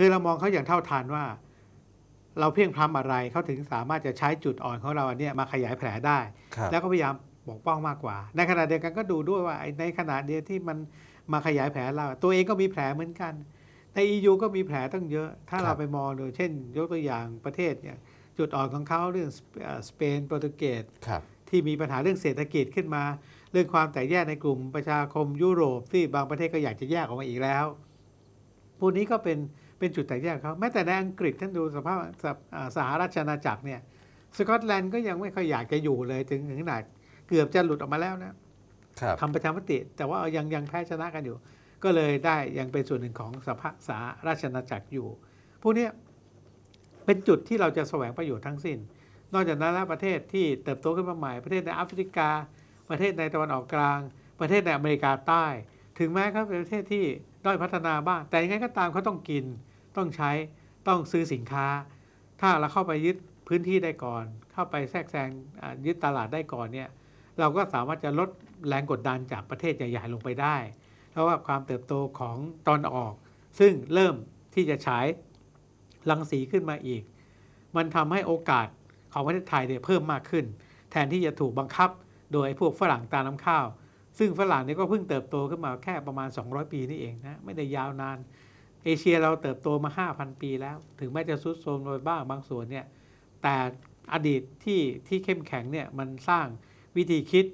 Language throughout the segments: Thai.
คือเรามองเขาอย่างเท่าทันว่า เราเพียงพล้ำอะไรเขาถึงสามารถจะใช้จุดอ่อนของเราอันเนี้ยมาขยายแผลได้ครับแล้วก็พยายามปกป้องมากกว่า ในขณะเดียวกันก็ดูด้วยว่าไอ้ในขณะเดียวที่มันมาขยายแผลเรา ตัวเองก็มีแผลเหมือนกันใน EU ก็มีแผลตั้งเยอะ ถ้าครับเราไปมองดูเช่น ยกตัวอย่างประเทศเนี่ยจุดอ่อนของเขาเรื่องเอ่อสเปนโปรตุเกสครับที่มีปัญหาเรื่องเศรษฐกิจขึ้นมา เรื่องความแตกแยกในกลุ่มประชาคมยุโรปที่บางประเทศก็อยากจะแยกออกมาอีกแล้ว พวกนี้ก็เป็น เป็นจุดแตกแยกเขาแม้แต่ในอังกฤษท่านดูสภาพสภอ่าสหราชอาณาจักรเนี่ยสกอตแลนด์ก็ยังไม่ค่อยอยากจะอยู่เลยถึงถึงขนาดเกือบจะหลุดออกมาแล้วนะครับทำประชามติ แต่ว่ายังยังแพ้ชนะกันอยู่ ก็เลยได้ยังเป็นส่วนหนึ่งของสภาสหราชอาณาจักรอยู่ พวกเนี้ยเป็นจุดที่เราจะแสวงประโยชน์ทั้งสิ้น นอกจากนั้นแล้วประเทศที่เติบโตขึ้นมาใหม่ประเทศในแอฟริกา ประเทศในตะวันออกกลาง ประเทศในอเมริกาใต้ ถึงแม้เขาเป็นประเทศที่ด้อยพัฒนาบ้างแต่ยังไงก็ตามเขาต้องกิน ต้องใช้ต้องซื้อสินค้า ถ้าเราเข้าไปยึดพื้นที่ได้ก่อน เข้าไปแทรกแซงยึดตลาดได้ก่อนเนี่ยเราก็สามารถจะลดแรงกดดันจากประเทศใหญ่ๆลงไปได้ เพราะว่าความเติบโตของตอนออก ซึ่งเริ่มที่จะฉายรังสีขึ้นมาอีก มันทำให้โอกาสของประเทศไทยเนี่ยเพิ่มมากขึ้น แทนที่จะถูกบังคับโดยพวกฝรั่งตาน้ำข้าว ซึ่งฝรั่งเนี่ยก็เพิ่งเติบโตขึ้นมาแค่ประมาณ 200 ปีนี่เองนะไม่ได้ยาวนาน เอเชียเราเติบโตมา 5,000 ปีแล้ว ถึงแม้จะซุดโทรมโดยบ้างบางส่วนเนี่ย แต่อดีตที่ที่เข้มแข็งเนี่ยมันสร้างวิธีคิด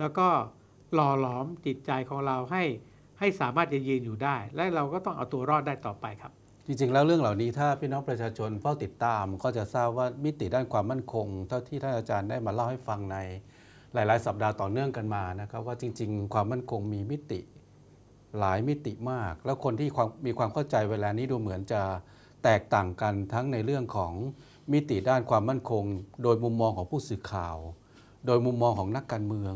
แล้วก็หล่อหลอมจิตใจของเราให้ให้สามารถจะยืนอยู่ได้ และเราก็ต้องเอาตัวรอดได้ต่อไปครับ จริงๆ แล้วเรื่องเหล่านี้ถ้าพี่น้องประชาชนเฝ้าติดตาม ก็จะทราบว่ามิติด้านความมั่นคง เท่าที่ท่านอาจารย์ได้มาเล่าให้ฟังในหลาย ๆ สัปดาห์ต่อเนื่องกันมานะครับว่าจริง ๆ ความมั่นคงมีมิติ หลายมิติมาก แล้วคนที่มีความเข้าใจเวลานี้ดูเหมือนจะแตกต่างกันทั้งในเรื่องของมิติด้านความมั่นคง โดยมุมมองของผู้สื่อข่าว โดยมุมมองของนักการเมือง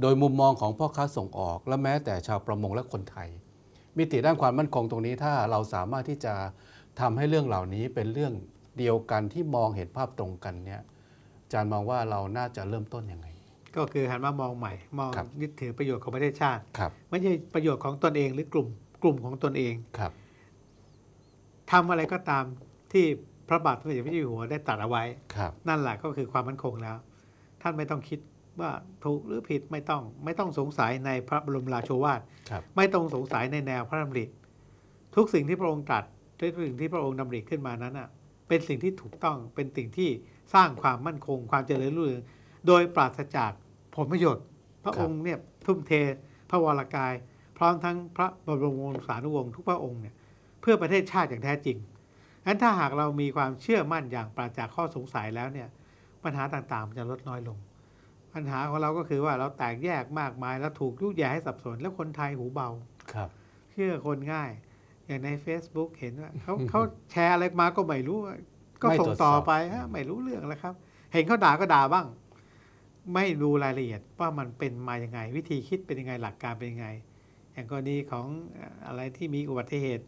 โดยมุมมองของพ่อค้าส่งออก และแม้แต่ชาวประมงและคนไทย มิติด้านความมั่นคงตรงนี้ถ้าเราสามารถที่จะทำให้เรื่องเหล่านี้เป็นเรื่องเดียวกันที่มองเห็นภาพตรงกันเนี่ยอาจารย์มองว่าเราน่าจะเริ่มต้นยังไง ก็คือหันมามองใหม่ มองครับยึดถือประโยชน์ของประเทศชาติครับไม่ใช่ประโยชน์ของตนเองหรือกลุ่มกลุ่มของตนเองครับทำอะไรก็ตามที่พระบาทสมเด็จพระเจ้าอยู่หัวได้ตรัดเอาไว้ครับนั่นแหละก็คือความมั่นคงแล้ว ท่านไม่ต้องคิดว่าถูกหรือผิดไม่ต้องไม่ต้องสงสัยในพระบรมราโชวาทครับไม่ต้องสงสัยในแนวพระดำริทุกสิ่งที่พระองค์ตรัสทุกสิ่งที่พระองค์ดำริขึ้นมานั้นอะเป็นสิ่งที่ถูกต้องเป็นสิ่งที่สร้างความมั่นคง ความเจริญรุ่งเรือง โดยปราศจากผลประโยชน์ พระองค์เนี่ยทุ่มเทพระวรากาย พร้อมทั้งพระบรมวงศานุวงศ์ทุกพระองค์เนี่ยเพื่อประเทศชาติอย่างแท้จริงงั้นถ้าหากเรามีความเชื่อมั่นอย่างปราศจากข้อสงสัยแล้วเนี่ยปัญหาต่างๆมันจะลดน้อยลง ปัญหาของเราก็คือว่าเราแตกแยกมากมายแล้วถูกยุแย่ให้สับสน แล้วคนไทยหูเบาครับ เชื่อคนง่าย อย่างใน Facebook เห็นว่าเขาเขาแชร์อะไรมาก็ไม่รู้ ก็ไม่ส่ตงรวจสอบต่อไปฮะไม่รู้เรื่องแล้วครับ เห็นเขาด่าก็ด่าบ้าง ไม่ดูรายละเอียดว่ามันเป็นมาอย่างไง วิธีคิดเป็นยังไงหลักการเป็นยังไง อย่างกรณีของเอ่ออะไรที่มีอุบัติเหตุ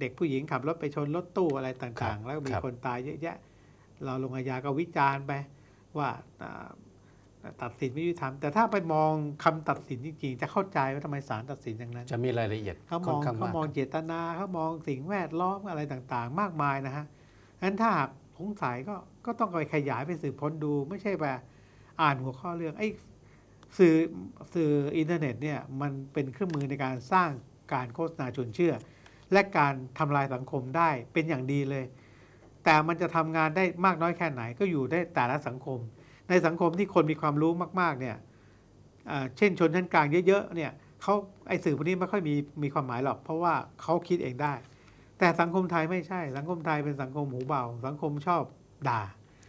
เด็กผู้หญิงขับรถไปชนรถตู้อะไรต่างๆ แล้วมีคนตายเยอะแยะ เราลงอาญาก็วิจารณ์ไปว่าอ่าตัดสินไม่ยุติธรรมแต่ถ้าไปมองคำตัดสินจริงๆ จะเข้าใจว่าทำไมศาลตัดสินอย่างนั้น จะมีรายละเอียดเขามค่ออนงข้างเขามากมองเจตนาเขามองสิ่งแวดล้อมอะไรต่างๆ มากมายนะฮะงั้นถ้าหากสงสัยก็ก็ต้องไปขยายไปสืบค้นดูไม่ใช่แบบ อ่านหัวข้อเรื่องไอ้สื่อสื่ออินเทอร์เน็ตเนี่ยมันเป็นเครื่องมือในการสร้างการโฆษณาชวนเชื่อ และการทำลายสังคมได้เป็นอย่างดีเลย แต่มันจะทำงานได้มากน้อยแค่ไหนก็อยู่ได้แต่ละสังคม ในสังคมที่คนมีความรู้มาก ๆ เนี่ยเช่นชนชั้นกลางเยอะๆเนี่ยเขาไอ้สื่อพวกนี้ไม่ค่อยมีมีความหมายหรอก เพราะว่าเขาคิดเองได้ แต่สังคมไทยไม่ใช่ สังคมไทยเป็นสังคมหูเบา สังคมชอบด่า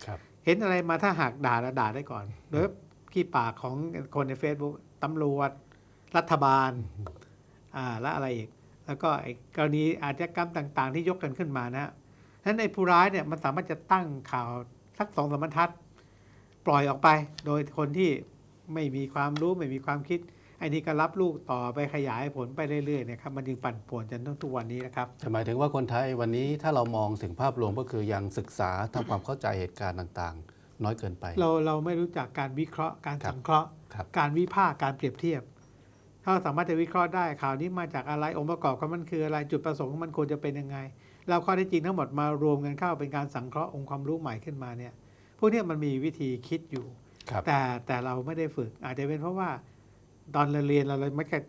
ครับ เห็นอะไรมาถ้าหากด่าแล้วด่าได้ก่อนโดยขี้ปากของคนใน Facebook ตำรวจ รัฐบาลอ่าและอะไรอีก แล้วก็ไอ้กรณีอาชญากรรมต่าง ๆ ที่ยกกันขึ้นมานะนั้นไอ้ผู้ร้ายเนี่ยมันสามารถจะตั้งข่าวสักสองสามบรรทัด ปล่อยออกไป โดยคนที่ไม่มีความรู้ไม่มีความคิด ไอ้นี่ก็รับลูกต่อไปขยายผลไปเรื่อยๆเนะครับมันจึงปั่นป่วนจนทุกวันนี้นะครับจะหมายถึงว่าคนไทยวันนี้ถ้าเรามองถึงภาพรวมก็คือยังศึกษาทำความเข้าใจเหตุการณ์ต่างๆ น้อยเกินไป เราเราไม่รู้จักการวิเคราะห์การครับสังเคราะห์ครับการวิพากษ์การเปรียบเทียบ ถ้าเราสามารถจะวิเคราะห์ได้ข่าวนี้มาจากอะไรองค์ประกอบของมันคืออะไรจุดประสงค์ของมันควรจะเป็นยังไง เราข้อเท็จจริงทั้งหมดมารวมกันเข้าเป็นการสังเคราะห์องค์ความรู้ใหม่ขึ้นมาเนี่ยพวกเนี้ยมันมีวิธีคิดอยู่ครับแต่แต่เราไม่ได้ฝึกอาจจะเป็นเพราะว่า ตอนเราเรียนเราเลยไม่แค่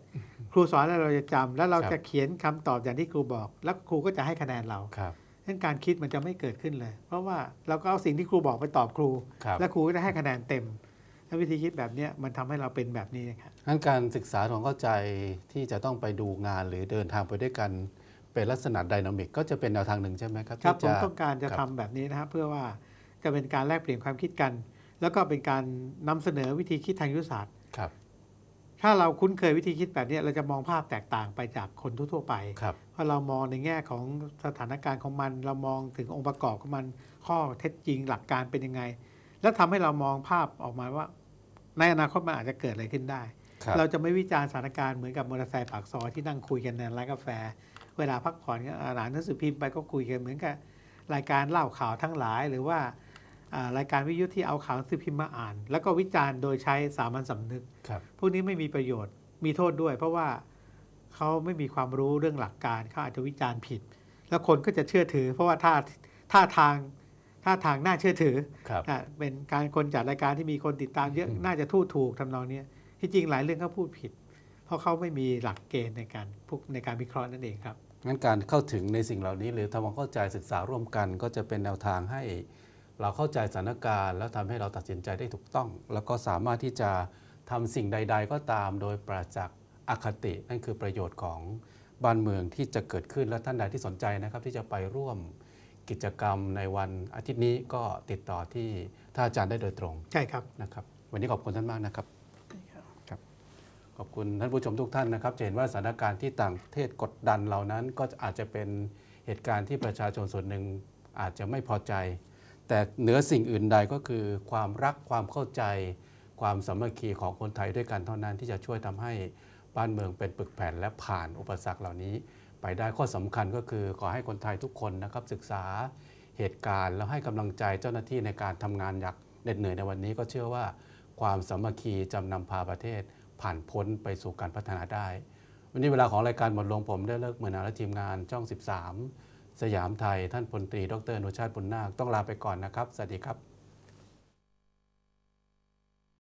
ครูสอนแล้วเราจะจำแล้วเราครับจะเขียนคำตอบอย่างที่ครูบอก แล้วครูก็จะให้คะแนนเราครับดังนั้นการคิดมันจะไม่เกิดขึ้นเลย เพราะว่าเราก็เอาสิ่งที่ครูบอกไปตอบครูครับแล้วครูก็จะให้คะแนนเต็มแล้ววิธีคิดแบบเนี้ยมันทำให้เราเป็นแบบนี้นะครับงั้นการศึกษาของเข้าใจที่จะต้องไปดูงานหรือเดินทางไปด้วยกันเป็นลักษณะไดนามิกก็จะเป็นแนวทางหนึ่งใช่ไหมครับครับที่ผมจะต้องการจะครับทำแบบนี้นะครับเพื่อว่าจะเป็นการแลกเปลี่ยนความคิดกัน แล้วก็เป็นการนำเสนอวิธีคิดทางยุทธศาสตร์ครับ ถ้าเราคุ้นเคยวิธีคิดแบบเนี้ยเราจะมองภาพแตกต่างไปจากคนทั่วๆไป ครับเพราะเรามองในแง่ของสถานการณ์ของมัน เรามองถึงองค์ประกอบของมันข้อเท็จจริงหลักการเป็นยังไง แล้วทำให้เรามองภาพออกมาว่า ในอนาคตมันอาจจะเกิดอะไรขึ้นได้ ครับเราจะไม่วิจารณ์สถานการณ์เหมือนกับมอเตอร์ไซค์ปากซอยที่นั่งคุยกันในร้านกาแฟ เวลาพักผ่อนก็อ่านหนังสือพิมพ์ไปก็คุยกันเหมือนกับรายการเล่าข่าวทั้งหลาย หรือว่าอ่า รายการวิทยุที่เอาข่าวหนังสือพิมพ์มาอ่าน แล้วก็วิจารณ์โดยใช้สามัญสำนึกครับพวกนี้ไม่มีประโยชน์มีโทษด้วย เพราะว่าเขาไม่มีความรู้เรื่องหลักการเขาอาจจะวิจารณ์ผิด แล้วคนก็จะเชื่อถือ เพราะว่าท่าท่าทางท่าทางน่าเชื่อถือครับอะเป็นการคนจัดรายการที่มีคนติดตามเยอะอืมน่าจะทูดถูกทำนองเนี้ยที่จริงหลายเรื่องเขาพูดผิด เพราะเขาไม่มีหลักเกณฑ์ในการพวกในการวิเคราะห์นั่นเองครับงั้นการเข้าถึงในสิ่งเหล่านี้ หรือทำความเข้าใจศึกษาร่วมกัน ก็จะเป็นแนวทางให้ เราเข้าใจสถานการณ์ แล้วทำให้เราตัดสินใจได้ถูกต้อง แล้วก็สามารถที่จะทำสิ่งใด ๆ ก็ตามโดยปราศจากอคตินั่นคือประโยชน์ของบ้านเมืองที่จะเกิดขึ้นและท่านใดที่สนใจนะครับ ที่จะไปร่วมกิจกรรมในวันอาทิตย์นี้ก็ติดต่อที่ท่านอาจารย์ได้โดยตรงใช่ครับนะครับวันนี้ขอบคุณท่านมากนะครับขอบคุณท่านผู้ชมทุกท่านนะครับจะเห็นว่าสถานการณ์ที่ต่างประเทศกดดันเหล่านั้น ก็อาจจะเป็นเหตุการณ์ที่ประชาชนส่วนหนึ่งอาจจะไม่พอใจ แต่เหนือสิ่งอื่นใดก็คือความรักความเข้าใจ ความสามัคคีของคนไทยด้วยกันเท่านั้นที่จะช่วยทำให้บ้านเมืองเป็นปึกแผ่นและผ่านอุปสรรคเหล่านี้ ไปได้ข้อสำคัญก็คือขอให้คนไทยทุกคนนะครับศึกษาเหตุการณ์แล้วให้กำลังใจเจ้าหน้าที่ในการทำงานอย่างเหน็ดเหนื่อยในวันนี้ก็เชื่อว่า ความสามัคคีจำนำพาประเทศ ผ่านพ้นไปสู่การพัฒนาได้ วันนี้เวลาของรายการหมดลงผมได้เลิกเหมือนนาและทีมงานช่อง 13 สยามไทย ท่านพลตรี ดรอนุชาติบุญนาคต้องลาไปก่อนนะครับ สวัสดีครับ